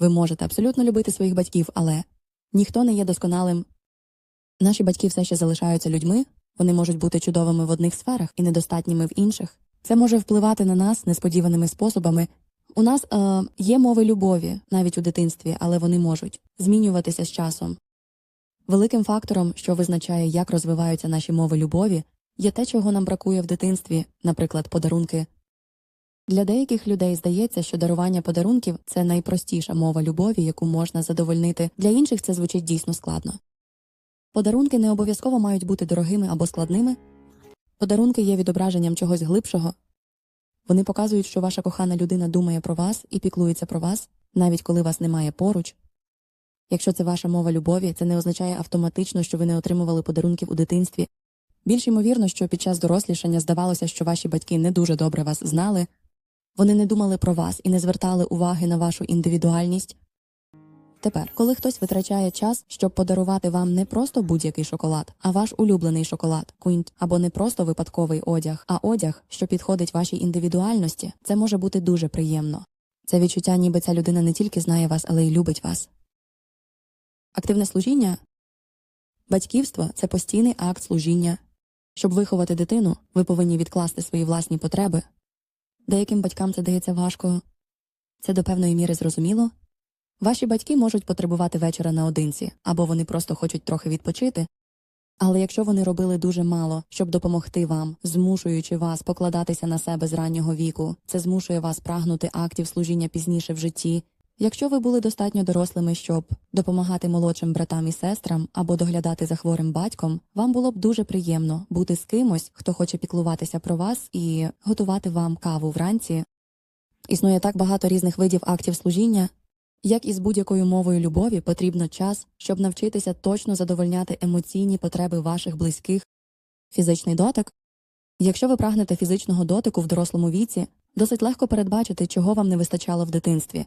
Ви можете абсолютно любити своїх батьків, але ніхто не є досконалим. Наші батьки все ще залишаються людьми, вони можуть бути чудовими в одних сферах і недостатніми в інших. Це може впливати на нас несподіваними способами. У нас е, є мови любові навіть у дитинстві, але вони можуть змінюватися з часом. Великим фактором, що визначає, як розвиваються наші мови любові, є те, чого нам бракує в дитинстві, наприклад, подарунки. Для деяких людей здається, що дарування подарунків це найпростіша мова любові, яку можна задовольнити. Для інших це звучить дійсно складно. Подарунки не обов'язково мають бути дорогими або складними. Подарунки є відображенням чогось глибшого. Вони показують, що ваша кохана людина думає про вас і піклується про вас, навіть коли вас немає поруч. Якщо це ваша мова любові, це не означає автоматично, що ви не отримували подарунків у дитинстві. Більш ймовірно, що під час дорослішання здавалося, що ваші батьки не дуже добре вас знали, вони не думали про вас і не звертали уваги на вашу індивідуальність. Тепер, коли хтось витрачає час, щоб подарувати вам не просто будь-який шоколад, а ваш улюблений шоколад, кунт, або не просто випадковий одяг, а одяг, що підходить вашій індивідуальності, це може бути дуже приємно. Це відчуття, ніби ця людина не тільки знає вас, але й любить вас. Активне служіння батьківство це постійний акт служіння. Щоб виховати дитину, ви повинні відкласти свої власні потреби. Деяким батькам це дається важко. Це до певної міри зрозуміло. Ваші батьки можуть потребувати вечора наодинці, або вони просто хочуть трохи відпочити. Але якщо вони робили дуже мало, щоб допомогти вам, змушуючи вас покладатися на себе з раннього віку, це змушує вас прагнути актів служіння пізніше в житті. Якщо ви були достатньо дорослими, щоб допомагати молодшим братам і сестрам або доглядати за хворим батьком, вам було б дуже приємно бути з кимось, хто хоче піклуватися про вас і готувати вам каву вранці. Існує так багато різних видів актів служіння. Як і з будь-якою мовою любові, потрібно час, щоб навчитися точно задовольняти емоційні потреби ваших близьких. Фізичний дотик. Якщо ви прагнете фізичного дотику в дорослому віці, досить легко передбачити, чого вам не вистачало в дитинстві.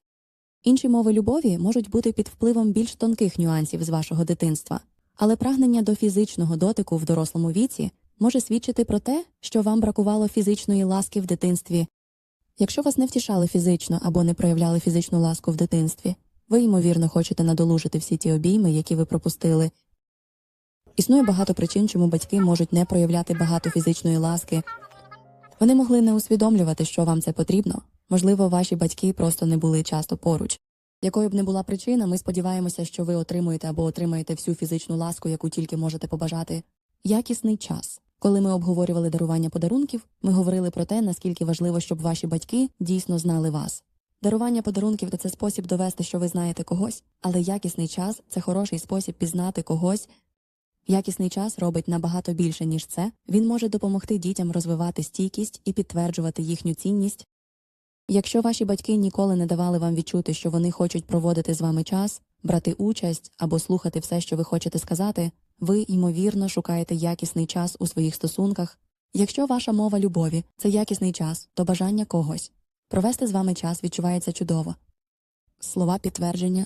Інші мови любові можуть бути під впливом більш тонких нюансів з вашого дитинства, але прагнення до фізичного дотику в дорослому віці може свідчити про те, що вам бракувало фізичної ласки в дитинстві. Якщо вас не втішали фізично або не проявляли фізичну ласку в дитинстві, ви, ймовірно, хочете надолужити всі ті обійми, які ви пропустили. Існує багато причин, чому батьки можуть не проявляти багато фізичної ласки. Вони могли не усвідомлювати, що вам це потрібно. Можливо, ваші батьки просто не були часто поруч. Якою б не була причина, ми сподіваємося, що ви отримуєте або отримаєте всю фізичну ласку, яку тільки можете побажати. Якісний час. Коли ми обговорювали дарування подарунків, ми говорили про те, наскільки важливо, щоб ваші батьки дійсно знали вас. Дарування подарунків це спосіб довести, що ви знаєте когось, але якісний час це хороший спосіб пізнати когось. Якісний час робить набагато більше, ніж це. Він може допомогти дітям розвивати стійкість і підтверджувати їхню цінність. Якщо ваші батьки ніколи не давали вам відчути, що вони хочуть проводити з вами час, брати участь або слухати все, що ви хочете сказати, ви, ймовірно, шукаєте якісний час у своїх стосунках. Якщо ваша мова любові це якісний час, то бажання когось. Провести з вами час відчувається чудово. Слова підтвердження.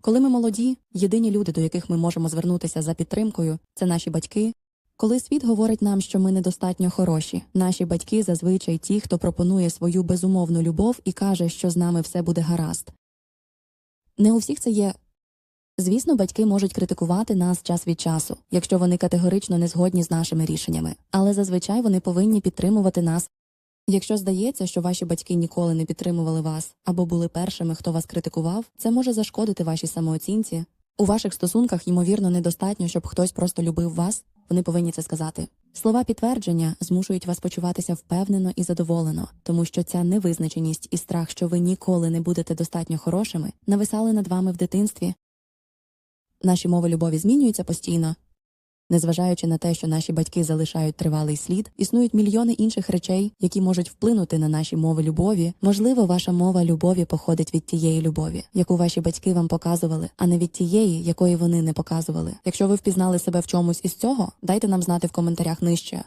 Коли ми молоді, єдині люди, до яких ми можемо звернутися за підтримкою, це наші батьки. Коли світ говорить нам, що ми недостатньо хороші, наші батьки зазвичай ті, хто пропонує свою безумовну любов і каже, що з нами все буде гаразд. Не у всіх це є. Звісно, батьки можуть критикувати нас час від часу, якщо вони категорично не згодні з нашими рішеннями, але зазвичай вони повинні підтримувати нас. Якщо здається, що ваші батьки ніколи не підтримували вас або були першими, хто вас критикував, це може зашкодити вашій самооцінці. У ваших стосунках, ймовірно, недостатньо, щоб хтось просто любив вас, вони повинні це сказати. Слова підтвердження змушують вас почуватися впевнено і задоволено, тому що ця невизначеність і страх, що ви ніколи не будете достатньо хорошими, нависали над вами в дитинстві. Наші мови любові змінюються постійно. Незважаючи на те, що наші батьки залишають тривалий слід, існують мільйони інших речей, які можуть вплинути на наші мови любові. Можливо, ваша мова любові походить від тієї любові, яку ваші батьки вам показували, а не від тієї, якої вони не показували. Якщо ви впізнали себе в чомусь із цього, дайте нам знати в коментарях нижче.